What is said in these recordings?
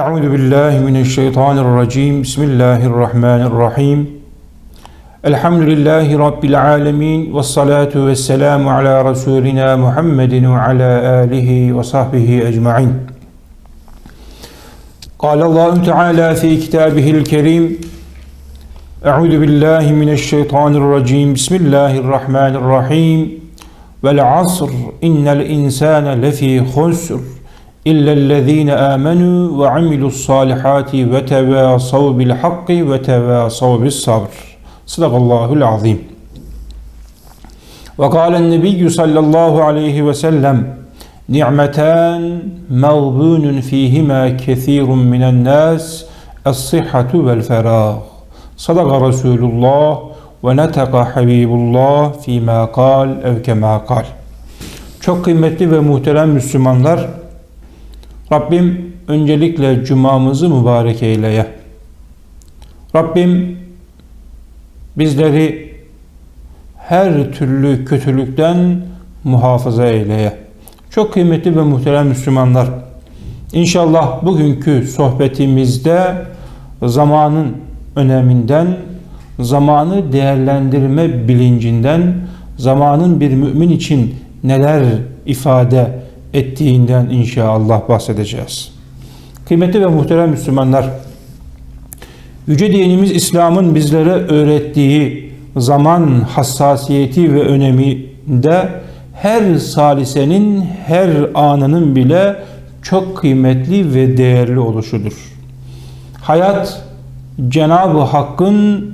أعوذ بالله من الشيطان الرجيم. بسم الله الرحمن الرحيم. الحمد لله رب العالمين والصلاة والسلام على رسولنا محمد وعلى آله وصحبه أجمعين. قال الله تعالى في كتابه الكريم أعوذ بالله من الشيطان الرجيم. بسم الله الرحمن الرحيم والعصر إن الإنسان لفي خسر. إلا الذين آمنوا وعملوا الصالحات وتواصوا بالحق وتواصوا بالصبر صدق الله العظيم وقال النبي صلى الله عليه وسلم نعمتان مغبون فيهما كثير من الناس الصحة والفراغ صدق رسول الله ونطق حبيب الله فيما قال أو كما قال Çok kıymetli ve muhterem Müslümanlar, Rabbim öncelikle cumamızı mübarek eyleye. Rabbim bizleri her türlü kötülükten muhafaza eyleye. Çok kıymetli ve muhterem Müslümanlar, İnşallah bugünkü sohbetimizde zamanın öneminden, zamanı değerlendirme bilincinden, zamanın bir mümin için neler ifade ettiğinden inşallah bahsedeceğiz. Kıymetli ve muhterem Müslümanlar, Yüce dinimiz İslam'ın bizlere öğrettiği zaman hassasiyeti ve öneminde her salisenin, her anının bile çok kıymetli ve değerli oluşudur. Hayat Cenab-ı Hakk'ın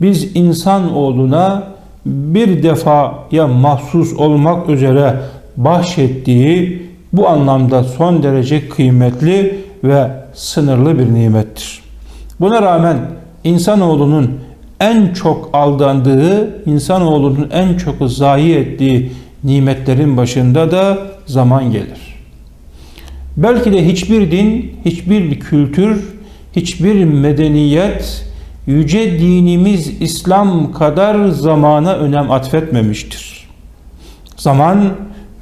biz insan olduğuna bir defaya mahsus olmak üzere bahşettiği bu anlamda son derece kıymetli ve sınırlı bir nimettir. Buna rağmen insanoğlunun en çok aldandığı, insanoğlunun en çok zayi ettiği nimetlerin başında da zaman gelir. Belki de hiçbir din, hiçbir kültür, hiçbir medeniyet yüce dinimiz İslam kadar zamana önem atfetmemiştir. Zaman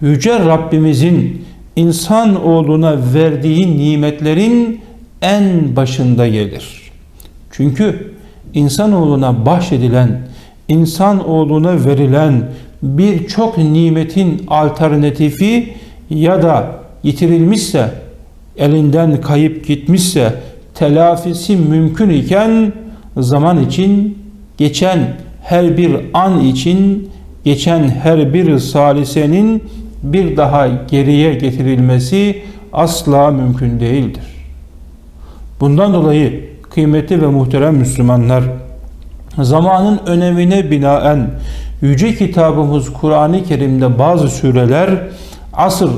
yüce Rabbimizin insan oğluna verdiği nimetlerin en başında gelir. Çünkü insanoğluna bahşedilen, insan oğluna verilen birçok nimetin alternatifi ya da yitirilmişse, elinden kayıp gitmişse, telafisi mümkün iken zaman için, geçen her bir an için, geçen her bir salisenin bir daha geriye getirilmesi asla mümkün değildir. Bundan dolayı kıymetli ve muhterem Müslümanlar, zamanın önemine binaen Yüce kitabımız Kur'an-ı Kerim'de bazı sureler asır,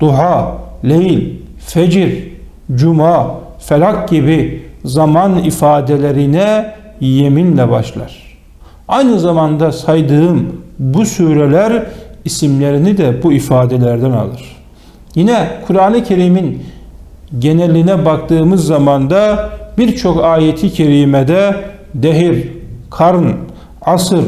duha, leyl, fecir, cuma, felak gibi zaman ifadelerine yeminle başlar. Aynı zamanda saydığım bu sureler isimlerini de bu ifadelerden alır. Yine Kur'an-ı Kerim'in geneline baktığımız zaman da birçok ayeti kerimede dehir, karn, asır,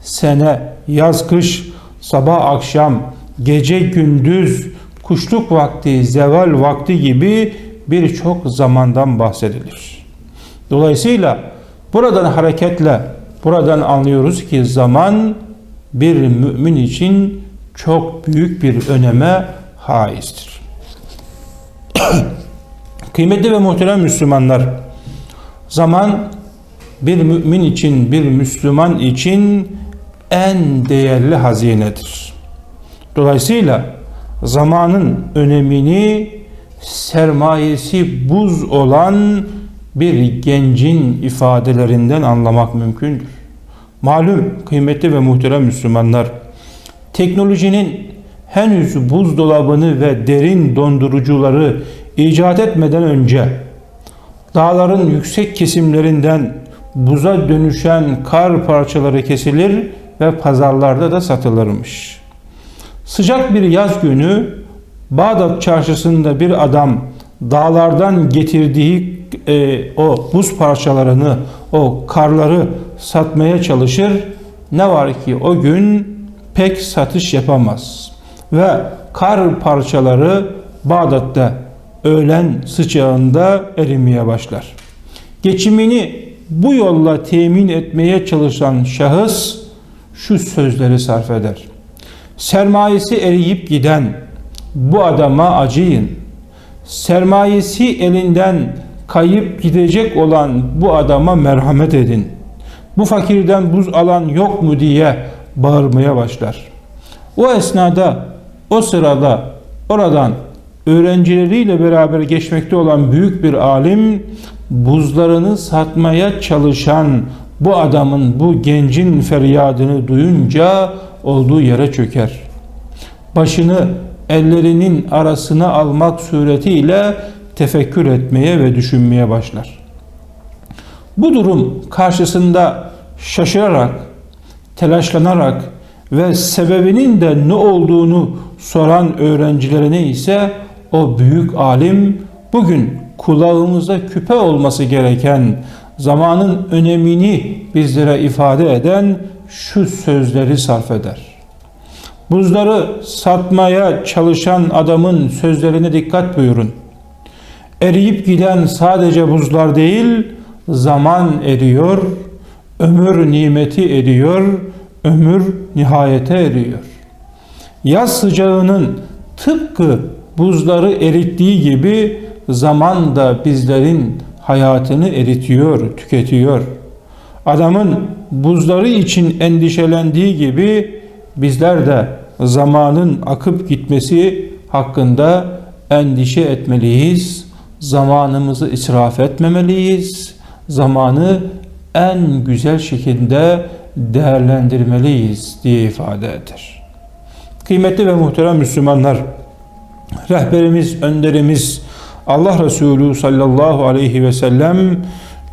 sene, yaz, kış, sabah, akşam, gece, gündüz, kuşluk vakti, zeval vakti gibi birçok zamandan bahsedilir. Dolayısıyla buradan hareketle buradan anlıyoruz ki zaman bir mümin için çok büyük bir öneme haizdir. Kıymetli ve muhterem Müslümanlar, zaman bir mümin için, bir Müslüman için en değerli hazinedir. Dolayısıyla zamanın önemini sermayesi buz olan bir gencin ifadelerinden anlamak mümkündür. Malum kıymetli ve muhterem Müslümanlar, teknolojinin henüz buzdolabını ve derin dondurucuları icat etmeden önce dağların yüksek kesimlerinden buza dönüşen kar parçaları kesilir ve pazarlarda da satılırmış. Sıcak bir yaz günü Bağdat çarşısında bir adam dağlardan getirdiği e, o buz parçalarını, o karları satmaya çalışır. Ne var ki o gün pek satış yapamaz. Ve kar parçaları Bağdat'ta öğlen sıcağında erimeye başlar. Geçimini bu yolla temin etmeye çalışan şahıs şu sözleri sarf eder. Sermayesi eriyip giden bu adama acıyın. Sermayesi elinden kayıp gidecek olan bu adama merhamet edin. Bu fakirden buz alan yok mu diye bağırmaya başlar. O esnada, o sırada oradan öğrencileriyle beraber geçmekte olan büyük bir alim buzlarını satmaya çalışan bu adamın, bu gencin feryadını duyunca olduğu yere çöker. Başını ellerinin arasına almak suretiyle tefekkür etmeye ve düşünmeye başlar. Bu durum karşısında şaşırarak, telaşlanarak ve sebebinin de ne olduğunu soran öğrencilerine ise o büyük alim bugün kulağımızda küpe olması gereken zamanın önemini bizlere ifade eden şu sözleri sarf eder. Buzları satmaya çalışan adamın sözlerine dikkat buyurun. Eriyip giden sadece buzlar değil, zaman eriyor, ömür nimeti eriyor, ömür nihayete eriyor. Yaz sıcağının tıpkı buzları erittiği gibi zaman da bizlerin hayatını eritiyor, tüketiyor. Adamın buzları için endişelendiği gibi bizler de zamanın akıp gitmesi hakkında endişe etmeliyiz. Zamanımızı israf etmemeliyiz. Zamanı en güzel şekilde değerlendirmeliyiz diye ifade eder. Kıymetli ve muhterem Müslümanlar, rehberimiz, önderimiz Allah Resulü sallallahu aleyhi ve sellem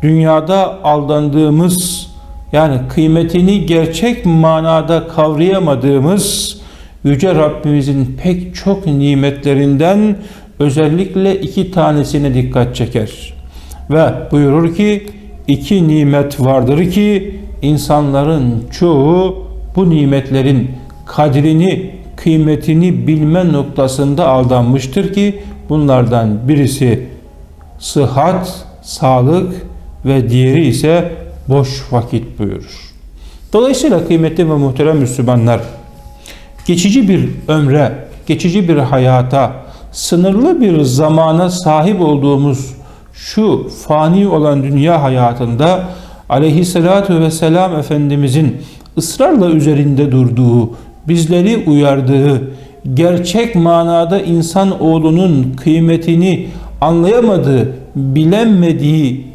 dünyada aldandığımız yani kıymetini gerçek manada kavrayamadığımız Yüce Rabbimizin pek çok nimetlerinden özellikle iki tanesine dikkat çeker. Ve buyurur ki iki nimet vardır ki insanların çoğu bu nimetlerin kadrini, kıymetini bilme noktasında aldanmıştır ki bunlardan birisi sıhhat, sağlık ve diğeri ise boş vakit buyurur. Dolayısıyla kıymetli ve muhterem Müslümanlar geçici bir ömre, geçici bir hayata, sınırlı bir zamana sahip olduğumuz şu fani olan dünya hayatında aleyhissalatu vesselam Efendimizin ısrarla üzerinde durduğu, bizleri uyardığı, gerçek manada insan oğlunun kıymetini anlayamadığı, bilemediği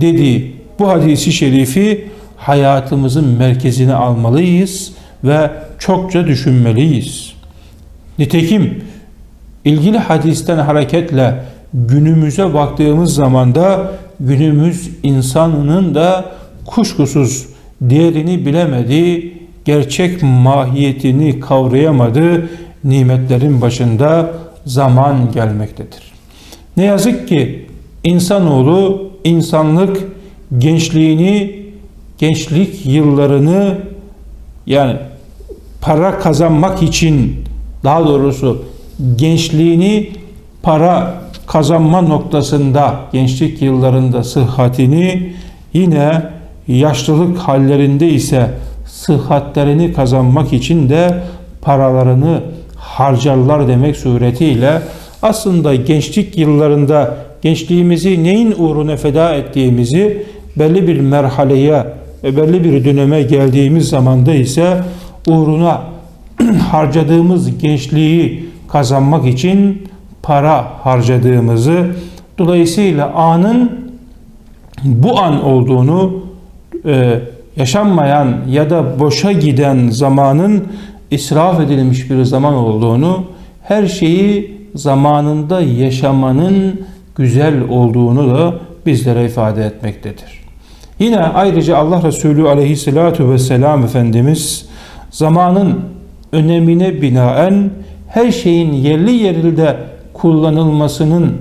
dediği bu hadisi şerifi hayatımızın merkezine almalıyız ve çokça düşünmeliyiz. Nitekim ilgili hadisten hareketle günümüze baktığımız zaman da günümüz insanının da kuşkusuz değerini bilemediği, gerçek mahiyetini kavrayamadığı nimetlerin başında zaman gelmektedir. Ne yazık ki insanoğlu insanlık gençliğini, gençlik yıllarını yani para kazanmak için daha doğrusu gençliğini para kazanma noktasında gençlik yıllarında sıhhatini yine yaşlılık hallerinde ise sıhhatlerini kazanmak için de paralarını harcarlar demek suretiyle aslında gençlik yıllarında gençliğimizi neyin uğruna feda ettiğimizi belli bir merhaleye ve belli bir döneme geldiğimiz zamanda ise uğruna harcadığımız gençliği kazanmak için para harcadığımızı dolayısıyla anın bu an olduğunu e, yaşanmayan ya da boşa giden zamanın israf edilmiş bir zaman olduğunu her şeyi zamanında yaşamanın güzel olduğunu da bizlere ifade etmektedir. Yine ayrıca Allah Resulü aleyhissalatu vesselam Efendimiz zamanın önemine binaen her şeyin yerli yerinde kullanılmasının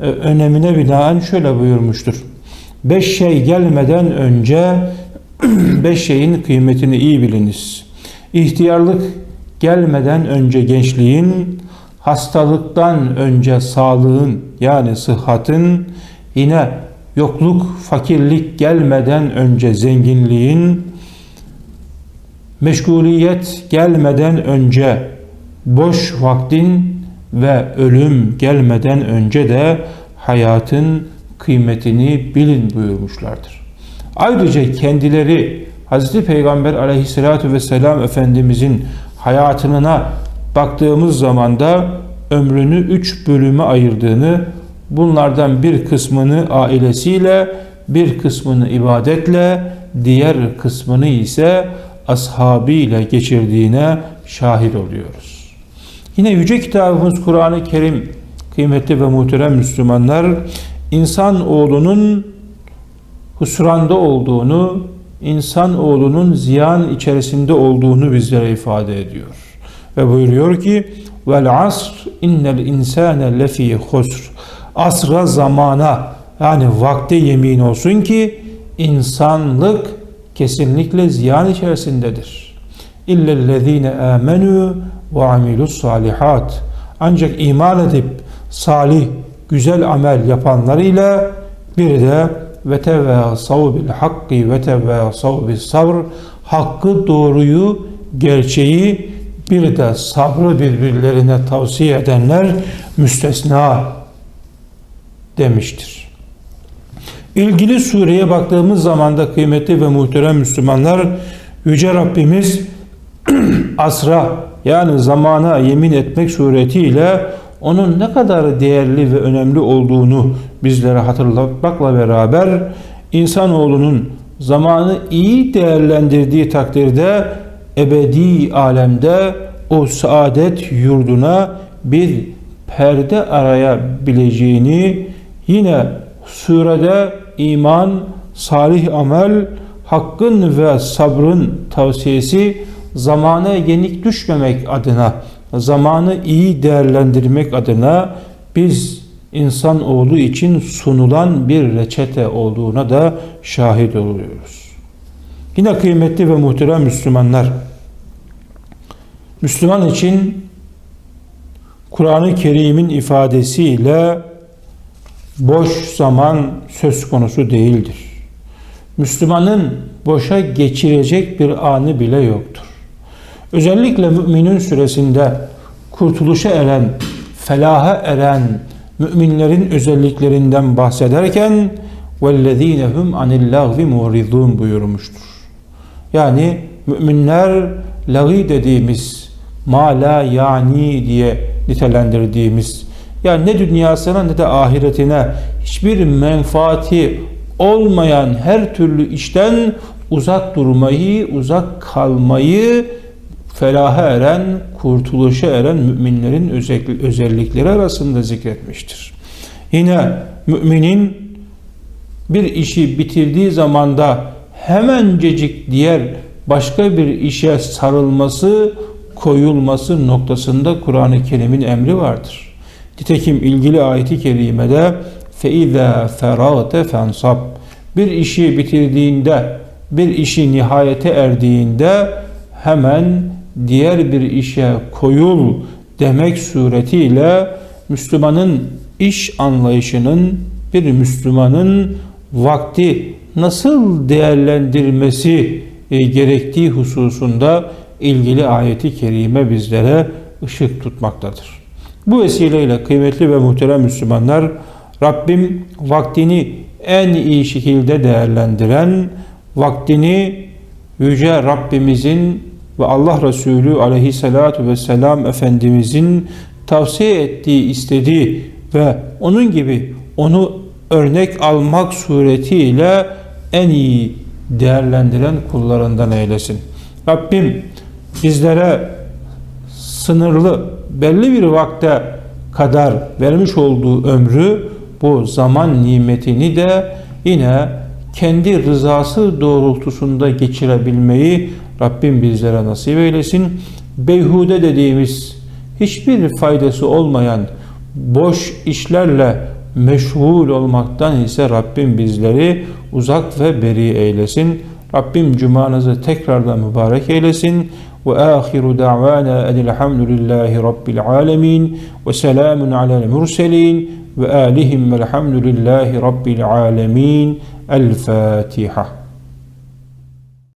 e, önemine binaen şöyle buyurmuştur. Beş şey gelmeden önce beş şeyin kıymetini iyi biliniz. İhtiyarlık gelmeden önce gençliğin, hastalıktan önce sağlığın yani sıhhatin, yine yokluk, fakirlik gelmeden önce zenginliğin, meşguliyet gelmeden önce boş vaktin ve ölüm gelmeden önce de hayatın kıymetini bilin buyurmuşlardır. Ayrıca kendileri Hz. Peygamber aleyhissalatü vesselam Efendimizin hayatına baktığımız zaman da ömrünü üç bölüme ayırdığını, bunlardan bir kısmını ailesiyle, bir kısmını ibadetle, diğer kısmını ise ashabıyla geçirdiğine şahit oluyoruz. Yine Yüce Kitabımız Kur'an-ı Kerim kıymetli ve muhterem Müslümanlar insan oğlunun husranda olduğunu, insan oğlunun ziyan içerisinde olduğunu bizlere ifade ediyor. Ve buyuruyor ki vel asr innel insane lefi husr asra zamana yani vakte yemin olsun ki insanlık kesinlikle ziyan içerisindedir. İllellezine amenu ve amilus salihat ancak iman edip salih, güzel amel yapanlarıyla bir de ve tevasav bil hakki ve tevasav bis sabr hakkı doğruyu gerçeği bir de sabrı birbirlerine tavsiye edenler müstesna demiştir. İlgili sureye baktığımız zaman da kıymetli ve muhterem Müslümanlar Yüce Rabbimiz asra yani zamana yemin etmek suretiyle onun ne kadar değerli ve önemli olduğunu bizlere hatırlatmakla beraber insanoğlunun zamanı iyi değerlendirdiği takdirde ebedi alemde o saadet yurduna bir perde arayabileceğini yine surede iman, salih amel, hakkın ve sabrın tavsiyesi zamana yenik düşmemek adına, zamanı iyi değerlendirmek adına biz insan oğlu için sunulan bir reçete olduğuna da şahit oluyoruz. Yine kıymetli ve muhterem Müslümanlar, Müslüman için Kur'an-ı Kerim'in ifadesiyle boş zaman söz konusu değildir. Müslümanın boşa geçirecek bir anı bile yoktur. Özellikle müminin süresinde kurtuluşa eren, felaha eren müminlerin özelliklerinden bahsederken وَالَّذ۪ينَ هُمْ عَنِ اللّٰهْوِ مُعْرِضُونَ buyurmuştur. Yani müminler lagi dediğimiz ma la yani diye nitelendirdiğimiz yani ne dünyasına ne de ahiretine hiçbir menfaati olmayan her türlü işten uzak durmayı, uzak kalmayı felaha eren, kurtuluşa eren müminlerin özellikleri arasında zikretmiştir. Yine müminin bir işi bitirdiği zamanda hemencecik diğer başka bir işe sarılması, koyulması noktasında Kur'an-ı Kerim'in emri vardır. Nitekim ilgili ayeti kerimede feiza feragte fensab bir işi bitirdiğinde, bir işi nihayete erdiğinde hemen diğer bir işe koyul demek suretiyle Müslümanın iş anlayışının bir Müslümanın vakti nasıl değerlendirmesi e, gerektiği hususunda ilgili ayeti kerime bizlere ışık tutmaktadır. Bu vesileyle kıymetli ve muhterem Müslümanlar Rabbim vaktini en iyi şekilde değerlendiren, vaktini Yüce Rabbimizin ve Allah Resulü aleyhissalatu vesselam Efendimizin tavsiye ettiği, istediği ve onun gibi onu örnek almak suretiyle en iyi değerlendiren kullarından eylesin. Rabbim bizlere sınırlı belli bir vakte kadar vermiş olduğu ömrü bu zaman nimetini de yine kendi rızası doğrultusunda geçirebilmeyi Rabbim bizlere nasip eylesin. Beyhude dediğimiz hiçbir faydası olmayan boş işlerle meşgul olmaktan ise Rabbim bizleri uzak ve beri eylesin. Rabbim cumanızı tekrardan mübarek eylesin. Ve ahiru da'vana enilhamdülillahi rabbil alemin ve selamun alel murselin ve alihim velhamdülillahi rabbil alemin. El Fatiha.